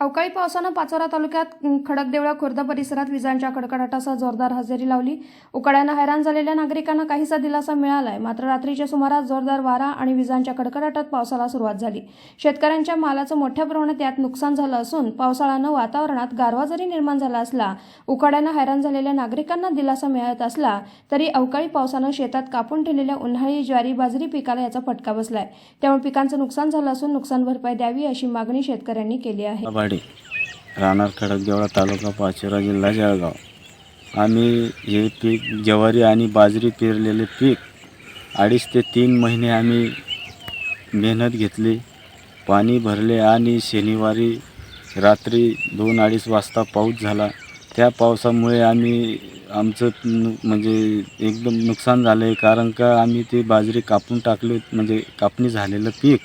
अवकाळी पावसानं पाचोरा तालुक्यात खडकदेवळा खुर्द परिसरात विजांच्या कडकडाटासह जोरदार हजेरी लावली. उकाड्यानं हैराण झालेल्या नागरिकांना काहीसा दिलासा मिळालाय. मात्र रात्रीच्या सुमारास जोरदार वारा आणि विजांच्या कडकडाटात पावसाला सुरुवात झाली. शेतकऱ्यांच्या मालाचं मोठ्या प्रमाणात यात नुकसान झालं असून पावसाळ्यानं वातावरणात गारवा जरी निर्माण झाला असला उकाड्यानं हैराण झालेल्या नागरिकांना दिलासा मिळत असला तरी अवकाळी पावसानं शेतात कापून ठेवलेल्या उन्हाळी ज्वारी बाजरी पिकाला याचा फटका बसलाय. त्यामुळे पिकांचं नुकसान झालं असून नुकसान भरपाई द्यावी अशी मागणी शेतकऱ्यांनी केली आहे. वाडी राहणार खडकदेवळा तालुका पाचोरा जिल्हा जळगाव. आम्ही हे पीक ज्वारी आणि बाजरी पेरलेले पीक अडीच ते तीन महिने आम्ही मेहनत घेतली पाणी भरले आणि शनिवारी रात्री दोन अडीच वाजता पाऊस झाला. त्या पावसामुळे आम्ही आमचं म्हणजे एकदम नुकसान झालं आहे कारण का आम्ही ते बाजरी कापून टाकले म्हणजे कापणी झालेलं पीक.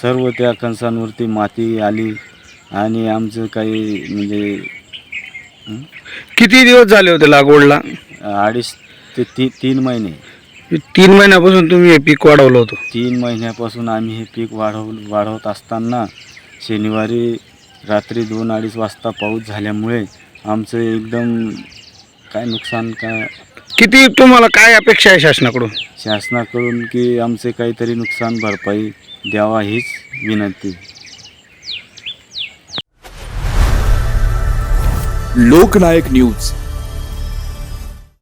सर्व त्या कणसांवरती माती आली. आणि आमचं काही म्हणजे किती दिवस झाले होते लागवडला? अडीच ते ती तीन महिने. तीन महिन्यापासून तुम्ही हे पीक वाढवलं होतं. तीन महिन्यापासून आम्ही हे पीक वाढव वाढवत असताना शनिवारी रात्री दोन अडीच वाजता पाऊस झाल्यामुळे आमचं एकदम काय नुकसान का किती तुम्हाला काय अपेक्षा आहे शासनाकडून? शासनाकडून की आमचे काहीतरी नुकसान भरपाई द्यावा हीच विनंती. लोकनायक न्यूज.